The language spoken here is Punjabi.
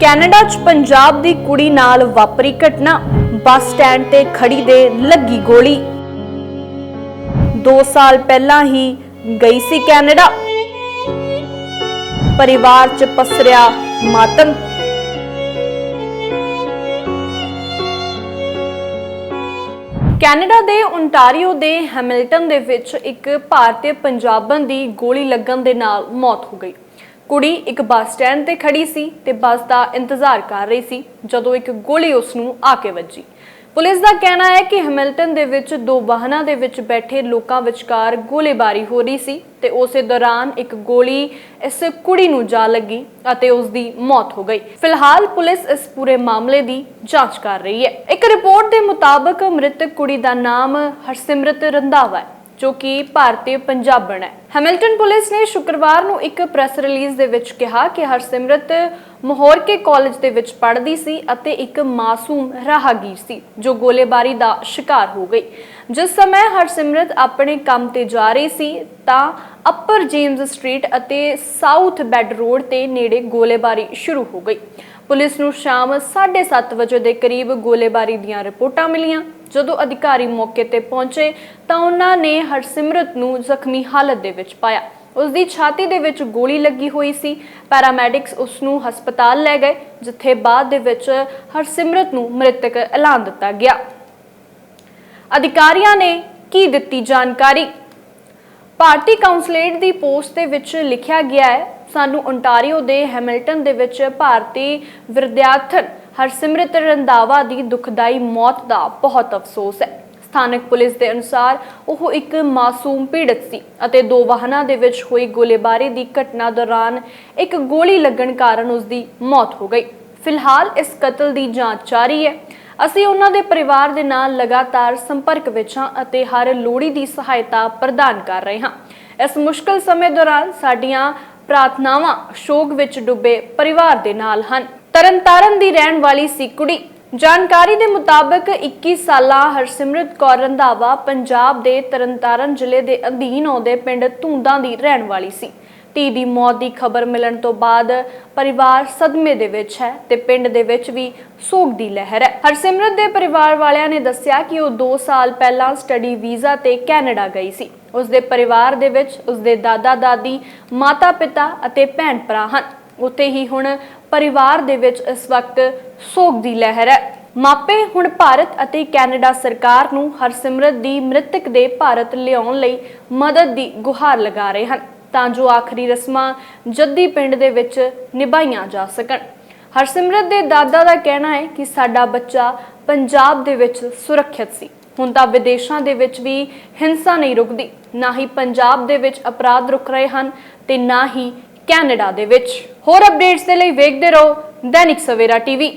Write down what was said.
ਕੈਨੇਡਾ 'ਚ ਪੰਜਾਬ ਦੀ ਕੁੜੀ ਨਾਲ ਵਾਪਰੀ ਘਟਨਾ। ਬੱਸ ਸਟੈਂਡ ਤੇ ਖੜੀ ਦੇ ਲੱਗੀ ਗੋਲੀ। 2 ਸਾਲ ਪਹਿਲਾਂ ਹੀ ਗਈ ਸੀ ਕੈਨੇਡਾ। ਪਰਿਵਾਰ 'ਚ ਪਸਰਿਆ ਮਾਤਮ। ਕੈਨੇਡਾ ਦੇ ਓਨਟਾਰੀਓ ਦੇ ਹੈਮਿਲਟਨ ਦੇ ਵਿੱਚ ਇੱਕ ਭਾਰਤੀ ਪੰਜਾਬਣ ਦੀ ਗੋਲੀ ਲੱਗਣ ਦੇ ਨਾਲ ਮੌਤ ਹੋ ਗਈ। ਕੁੜੀ ਇੱਕ ਬੱਸ ਸਟੈਂਡ ਤੇ ਖੜੀ ਸੀ ਤੇ ਬੱਸ ਦਾ ਇੰਤਜ਼ਾਰ ਕਰ ਰਹੀ ਸੀ ਜਦੋਂ ਇੱਕ ਗੋਲੀ ਉਸ ਨੂੰ ਆ ਕੇ ਵੱਜੀ। ਪੁਲਿਸ ਦਾ ਕਹਿਣਾ ਹੈ ਕਿ ਹੈਮਿਲਟਨ ਦੇ ਵਿੱਚ ਦੋ ਵਾਹਨਾਂ ਦੇ ਵਿੱਚ ਬੈਠੇ ਲੋਕਾਂ ਵਿਚਕਾਰ ਗੋਲੀਬਾਰੀ ਹੋ ਰਹੀ ਸੀ ਤੇ ਉਸੇ ਦੌਰਾਨ ਇੱਕ ਗੋਲੀ ਇਸ ਕੁੜੀ ਨੂੰ ਜਾ ਲੱਗੀ ਅਤੇ ਉਸ ਦੀ ਮੌਤ ਹੋ ਗਈ। ਫਿਲਹਾਲ ਪੁਲਿਸ ਇਸ ਪੂਰੇ ਮਾਮਲੇ ਦੀ ਜਾਂਚ ਕਰ ਰਹੀ ਹੈ। ਇੱਕ ਰਿਪੋਰਟ ਦੇ ਮੁਤਾਬਕ ਮ੍ਰਿਤਕ ਕੁੜੀ ਦਾ ਨਾਮ ਹਰਸਿਮਰਤ ਰੰਧਾਵਾ ਹੈ। ਜੋ ਕਿ ਭਾਰਤੀ ਪੰਜਾਬਣ ਹੈ। ਹੈਮਿਲਟਨ ਪੁਲਿਸ ਨੇ ਸ਼ੁੱਕਰਵਾਰ ਨੂੰ ਇੱਕ ਪ੍ਰੈਸ ਰਿਲੀਜ਼ ਦੇ ਵਿੱਚ ਕਿਹਾ ਕਿ ਹਰਸਿਮਰਤ ਮਹੌਰਕੇ ਕਾਲਜ ਦੇ ਵਿੱਚ ਪੜ੍ਹਦੀ ਸੀ ਅਤੇ ਇੱਕ ਮਾਸੂਮ ਰਾਹਗੀਰ ਸੀ, ਜੋ ਗੋਲੇਬਾਰੀ ਦਾ ਸ਼ਿਕਾਰ ਹੋ ਗਈ। ਜਿਸ ਸਮੇਂ ਹਰਸਿਮਰਤ ਆਪਣੇ ਕੰਮ ਤੇ ਜਾ ਰਹੀ ਸੀ, ਤਾਂ ਅਪਰ ਜੇਮਸ ਸਟਰੀਟ ਅਤੇ ਸਾਊਥ ਬੈੱਡ ਰੋਡ ਤੇ ਨੇੜੇ ਗੋਲੇਬਾਰੀ ਸ਼ੁਰੂ ਹੋ ਗਈ। ਪੁਲਿਸ ਨੂੰ ਸ਼ਾਮ 7:30 ਵਜੇ ਦੇ ਕਰੀਬ ਗੋਲੇਬਾਰੀ ਦੀਆਂ ਰਿਪੋਰਟਾਂ ਮਿਲੀਆਂ। ਜਦੋਂ ਅਧਿਕਾਰੀ ਮੌਕੇ ਤੇ ਪਹੁੰਚੇ ਤਾਂ ਉਹਨਾਂ ਨੇ ਹਰਸਿਮਰਤ ਨੂੰ ਜ਼ਖਮੀ ਹਾਲਤ ਦੇ ਵਿੱਚ ਪਾਇਆ। ਉਸ ਦੀ ਛਾਤੀ ਦੇ ਵਿੱਚ ਗੋਲੀ ਲੱਗੀ ਹੋਈ ਸੀ। ਪੈਰਾਮੈਡਿਕਸ ਉਸ ਨੂੰ ਹਸਪਤਾਲ ਲੈ ਗਏ, ਜਿੱਥੇ ਬਾਅਦ ਦੇ ਵਿੱਚ ਹਰਸਿਮਰਤ ਨੂੰ ਮ੍ਰਿਤਕ ਐਲਾਨ ਦਿੱਤਾ ਗਿਆ। ਅਧਿਕਾਰੀਆਂ ਨੇ ਕੀ ਦਿੱਤੀ ਜਾਣਕਾਰੀ? ਭਾਰਤੀ ਕਾਉਂਸਲੇਟ ਦੀ ਪੋਸਟ ਦੇ ਵਿੱਚ ਲਿਖਿਆ ਗਿਆ ਹੈ, ਸਾਨੂੰ ਓਨਟਾਰੀਓ ਦੇ ਹੈਮਿਲਟਨ ਦੇ ਵਿੱਚ ਭਾਰਤੀ ਵਿਦਿਆਰਥਣ ਹਰਸਿਮਰਤ ਰੰਧਾਵਾ ਦੀ ਦੁਖਦਾਈ ਮੌਤ ਦਾ ਬਹੁਤ ਅਫਸੋਸ ਹੈ। ਸਥਾਨਕ ਪੁਲਿਸ ਦੇ ਅਨੁਸਾਰ ਉਹ ਇੱਕ ਮਾਸੂਮ ਪੀੜਤ ਸੀ ਅਤੇ ਦੋ ਵਾਹਨਾਂ ਦੇ ਵਿੱਚ ਹੋਈ ਗੋਲੀਬਾਰੀ ਦੀ ਘਟਨਾ ਦੌਰਾਨ ਇੱਕ ਗੋਲੀ ਲੱਗਣ ਕਾਰਨ ਉਸ ਦੀ ਮੌਤ ਹੋ ਗਈ। ਫਿਲਹਾਲ ਇਸ ਕਤਲ ਦੀ ਜਾਂਚ ਜਾਰੀ ਹੈ। ਅਸੀਂ ਉਹਨਾਂ ਦੇ ਪਰਿਵਾਰ ਦੇ ਨਾਲ ਲਗਾਤਾਰ ਸੰਪਰਕ ਵਿੱਚ ਹਾਂ ਅਤੇ ਹਰ ਲੋੜੀ ਦੀ ਸਹਾਇਤਾ ਪ੍ਰਦਾਨ ਕਰ ਰਹੇ ਹਾਂ। ਇਸ ਮੁਸ਼ਕਲ ਸਮੇਂ ਦੌਰਾਨ ਸਾਡੀਆਂ ਪ੍ਰਾਰਥਨਾਵਾਂ ਸ਼ੋਕ ਵਿੱਚ ਡੁੱਬੇ ਪਰਿਵਾਰ ਦੇ ਨਾਲ ਹਨ। ਤਰਨਤਾਰਨ ਦੀ ਰਹਿਣ ਵਾਲੀ ਸੀ ਕੁੜੀ। ਜਾਣਕਾਰੀ ਦੇ ਮੁਤਾਬਕ 21 ਸਾਲਾ ਹਰਸਿਮਰਤ ਕੌਰ ਰੰਧਾਵਾ ਪੰਜਾਬ ਦੇ ਤਰਨਤਾਰਨ ਜ਼ਿਲ੍ਹੇ ਦੇ ਅਧੀਨ ਆਉਂਦੇ ਪਿੰਡ ਧੂੰਦਾਂ ਦੀ ਰਹਿਣ ਵਾਲੀ ਸੀ। ਧੀ ਦੀ ਮੌਤ ਦੀ ਖਬਰ ਮਿਲਣ ਤੋਂ ਬਾਅਦ ਪਰਿਵਾਰ ਸਦਮੇ ਦੇ ਵਿੱਚ ਹੈ ਤੇ ਪਿੰਡ ਦੇ ਵਿੱਚ ਵੀ ਸੋਗ ਦੀ ਲਹਿਰ ਹੈ। ਹਰਸਿਮਰਤ ਦੇ ਪਰਿਵਾਰ ਵਾਲਿਆਂ ਨੇ ਦੱਸਿਆ ਕਿ ਉਹ 2 ਸਾਲ ਪਹਿਲਾਂ ਸਟੱਡੀ ਵੀਜ਼ਾ ਤੇ ਕੈਨੇਡਾ ਗਈ ਸੀ। ਉਸ ਦੇ ਪਰਿਵਾਰ ਦੇ ਵਿੱਚ ਉਸ ਦੇ ਦਾਦਾ ਦਾਦੀ ਮਾਤਾ ਪਿਤਾ ਅਤੇ ਭੈਣ ਭਰਾ ਹਨ। ਉੱਥੇ ਹੀ ਹੁਣ ਪਰਿਵਾਰ ਦੇ ਵਿੱਚ ਇਸ ਵਕਤ ਸੋਗ ਦੀ ਲਹਿਰ ਹੈ। ਮਾਪੇ ਹੁਣ ਭਾਰਤ ਅਤੇ ਕੈਨੇਡਾ ਸਰਕਾਰ ਨੂੰ ਹਰਸਿਮਰਤ ਦੀ ਮ੍ਰਿਤਕ ਦੇ ਭਾਰਤ ਲਿਆਉਣ ਲਈ ਮਦਦ ਦੀ ਗੁਹਾਰ ਲਗਾ ਰਹੇ ਹਨ ਤਾਂ ਜੋ ਆਖਰੀ ਰਸਮਾਂ ਜੱਦੀ ਪਿੰਡ ਦੇ ਵਿੱਚ ਨਿਭਾਈਆਂ ਜਾ ਸਕਣ। ਹਰਸਿਮਰਤ ਦੇ ਦਾਦਾ ਦਾ ਕਹਿਣਾ ਹੈ ਕਿ ਸਾਡਾ ਬੱਚਾ ਪੰਜਾਬ ਦੇ ਵਿੱਚ ਸੁਰੱਖਿਅਤ ਸੀ। ਹੁਣ ਤਾਂ ਵਿਦੇਸ਼ਾਂ ਦੇ ਵਿੱਚ ਵੀ ਹਿੰਸਾ ਨਹੀਂ ਰੁਕਦੀ। ਨਾ ਹੀ ਪੰਜਾਬ ਦੇ ਵਿੱਚ ਅਪਰਾਧ ਰੁਕ ਰਹੇ ਹਨ ਤੇ ਨਾ ਹੀ ਕੈਨੇਡਾ ਦੇ ਵਿੱਚ। ਹੋਰ ਅਪਡੇਟਸ ਦੇ ਲਈ ਵੇਖਦੇ ਰਹੋ ਦੈਨਿਕ ਸਵੇਰਾ ਟੀਵੀ।